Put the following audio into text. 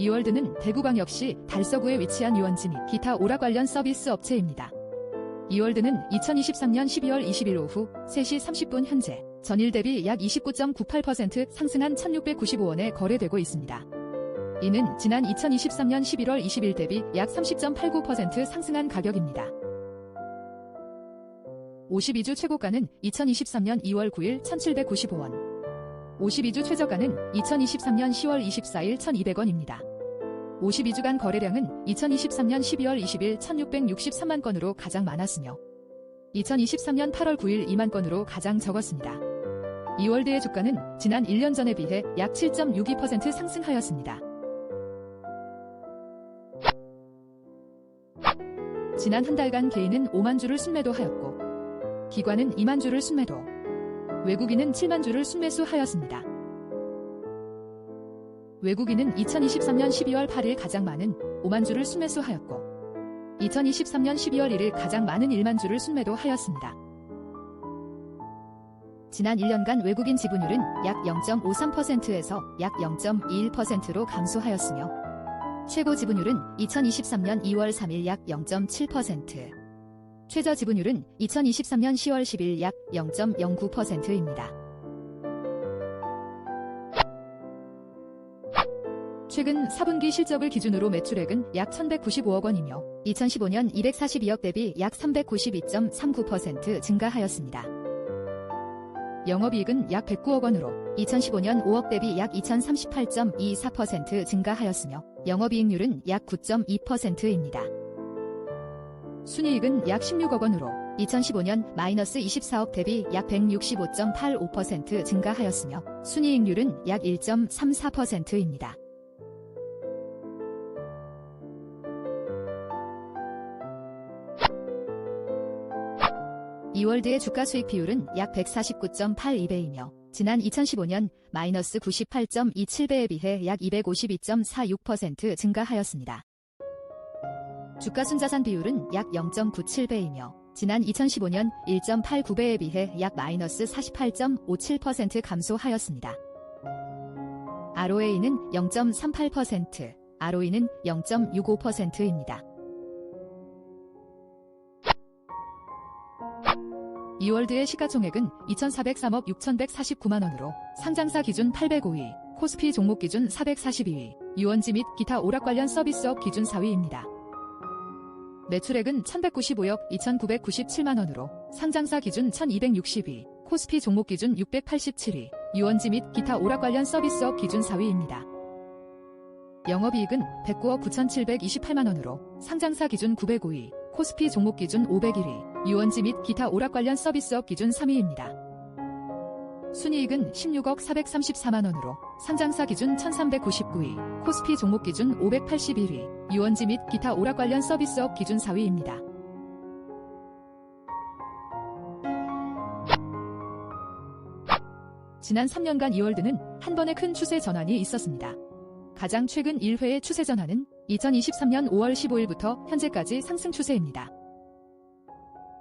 이월드는 대구광역시 달서구에 위치한 유원지 및 기타 오락 관련 서비스 업체입니다. 이월드는 2023년 12월 20일 오후 3시 30분 현재 전일 대비 약 29.98% 상승한 1695원에 거래되고 있습니다. 이는 지난 2023년 11월 20일 대비 약 30.89% 상승한 가격입니다. 52주 최고가는 2023년 2월 9일 1795원. 52주 최저가는 2023년 10월 24일 1200원입니다. 52주간 거래량은 2023년 12월 20일 1663만 건으로 가장 많았으며 2023년 8월 9일 2만 건으로 가장 적었습니다. 이월드의 주가는 지난 1년 전에 비해 약 7.62% 상승하였습니다. 지난 한 달간 개인은 5만 주를 순매도하였고 기관은 2만 주를 순매도, 외국인은 7만 주를 순매수하였습니다. 외국인은 2023년 12월 8일 가장 많은 5만 주를 순매수하였고 2023년 12월 1일 가장 많은 1만 주를 순매도 하였습니다. 지난 1년간 외국인 지분율은 약 0.53%에서 약 0.21%로 감소하였으며 최고 지분율은 2023년 2월 3일 약 0.7%, 최저 지분율은 2023년 10월 10일 약 0.09%입니다. 최근 4분기 실적을 기준으로 매출액은 약 1195억 원이며 2015년 242억 대비 약 392.39% 증가하였습니다. 영업이익은 약 109억 원으로 2015년 5억 대비 약 2038.24% 증가하였으며 영업이익률은 약 9.2%입니다. 순이익은 약 16억 원으로 2015년 마이너스 24억 대비 약 165.85% 증가하였으며 순이익률은 약 1.34%입니다. 이월드의 주가 수익 비율은 약 149.82배이며 지난 2015년 마이너스 98.27배에 비해 약 252.46% 증가하였습니다. 주가 순자산 비율은 약 0.97배이며 지난 2015년 1.89배에 비해 약 마이너스 48.57% 감소하였습니다. ROA는 0.38%, ROE는 0.65%입니다. 2월드의 시가총액은 2,403억 6,149만 원으로 상장사 기준 805위, 코스피 종목 기준 442위, 유원지 및 기타 오락 관련 서비스업 기준 4위입니다. 매출액은 1,195억 2,997만 원으로 상장사 기준 1,260위, 코스피 종목 기준 687위, 유원지 및 기타 오락 관련 서비스업 기준 4위입니다. 영업이익은 109억 9,728만 원으로 상장사 기준 905위, 코스피 종목 기준 501위, 유원지 및 기타 오락 관련 서비스업 기준 3위입니다. 순이익은 16억 434만 원으로 상장사 기준 1399위, 코스피 종목 기준 581위, 유원지 및 기타 오락 관련 서비스업 기준 4위입니다. 지난 3년간 이월드는 한 번의 큰 추세 전환이 있었습니다. 가장 최근 1회의 추세 전환은 2023년 5월 15일부터 현재까지 상승 추세입니다.